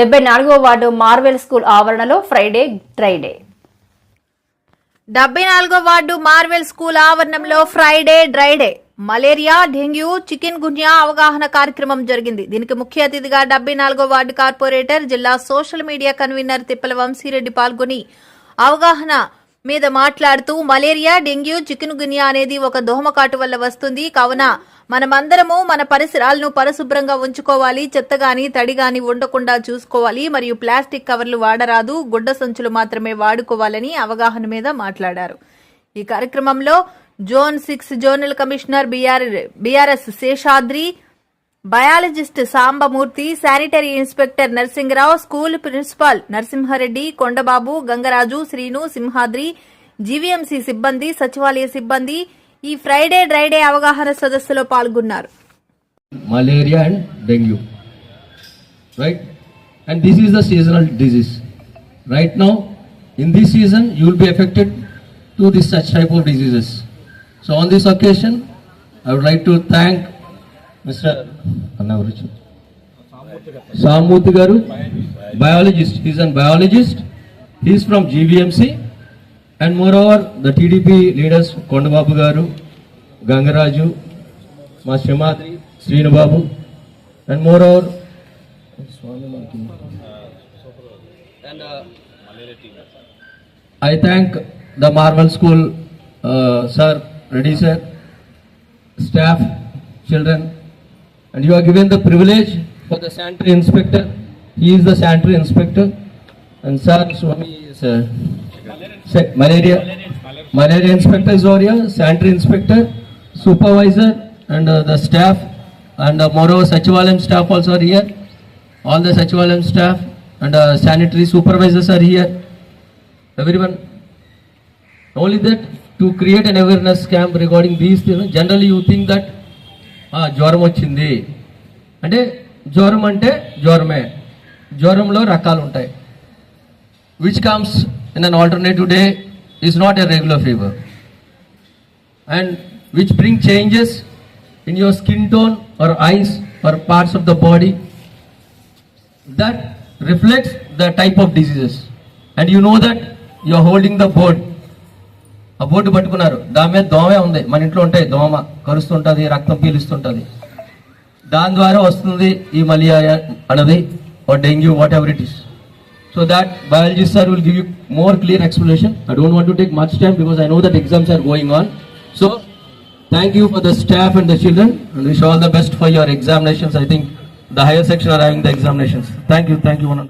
డెబ్బై నాలుగవ ward Marvel school ఆవరణలో ఫ్రైడే డ్రైడే డెబ్బై నాలుగో వార్డు మార్వెల్ స్కూల్ ఆవరణంలో Friday dry day. Malaria dengue chikungunya అవగాహన కార్యక్రమం జరిగింది. దీనికి ముఖ్య అతిథిగా డెబ్బై నాలుగో వార్డు కార్పొరేటర్ జిల్లా social media convener Tippala Vamsireddy పాల్గొని అవగాహన మీద మాట్లాడుతూ మలేరియా డెంగ్యూ చికెన్ గున్యా అనేది ఒక దోమకాటు వల్ల వస్తుంది. కావున మనమందరము మన పరిసరాలను పరిశుభ్రంగా ఉంచుకోవాలి చెత్త గాని తడి గాని ఉండకుండా చూసుకోవాలి. మరియు ప్లాస్టిక్ కవర్లు వాడరాదు గుడ్డ సంచులు మాత్రమే వాడుకోవాలని అవగాహన మీద మాట్లాడారు. ఈ కార్యక్రమంలో zone six zonal commissioner B R B R S Seshadri biologist Sambamurthy sanitary inspector Narasimha Rao school principal Narasimha Reddy Kondababu Gangaraju Srinu Simhadri G V M C సిబ్బంది సచివాలయ సిబ్బంది ఈ ఫ్రైడే డ్రైడే అవగాహన సదస్సులో పాల్గొన్నారు. Malaria and dengue right and this is the seasonal disease right now in this season you will be affected to this so on this occasion I would like to mr Anna Varuchu. Samurthy garu biologist he is a biologist he is from GVMC and moreover the TDP leaders Kondababu garu Gangaraju మా Simhadri Srinubabu and moreover and I thank the Marvel school sir ready sir staff children and you are given the privilege for the sanitary inspector. He is the sanitary inspector, and Sir Swami is a malaria. malaria. Malaria inspector is over here, sanitary inspector, supervisor, and uh, the staff, and uh, moreover, Sachivalayam staff also are here. All the Sachivalayam staff and uh, sanitary supervisors are here. Everyone. Only that to create an awareness camp regarding these things. Generally, you think that జ్వరం వచ్చింది. అంటే జ్వరం అంటే జ్వరమే. జ్వరంలో రకాలు ఉంటాయి. Which comes in an alternative day is not a regular fever and which bring changes in your skin tone or eyes or parts of the body that reflects the type of diseases and you know that you are holding the board ఆ board పట్టుకున్నారు. దాని మీద దోమే ఉంది. మన ఇంట్లో ఉంటాయి దోమ కరుస్తుంటుంది రక్తం పీలుస్తుంటుంది. దాని ద్వారా వస్తుంది ఈ మలియా అన్నది dengue whatever it is so that biology sir will give you more clear explanation I don't want to take much time because I know that exams are going on so thank you for the staff and the children and wish all the best for your examinations I think the higher section are having the examinations thank you thank you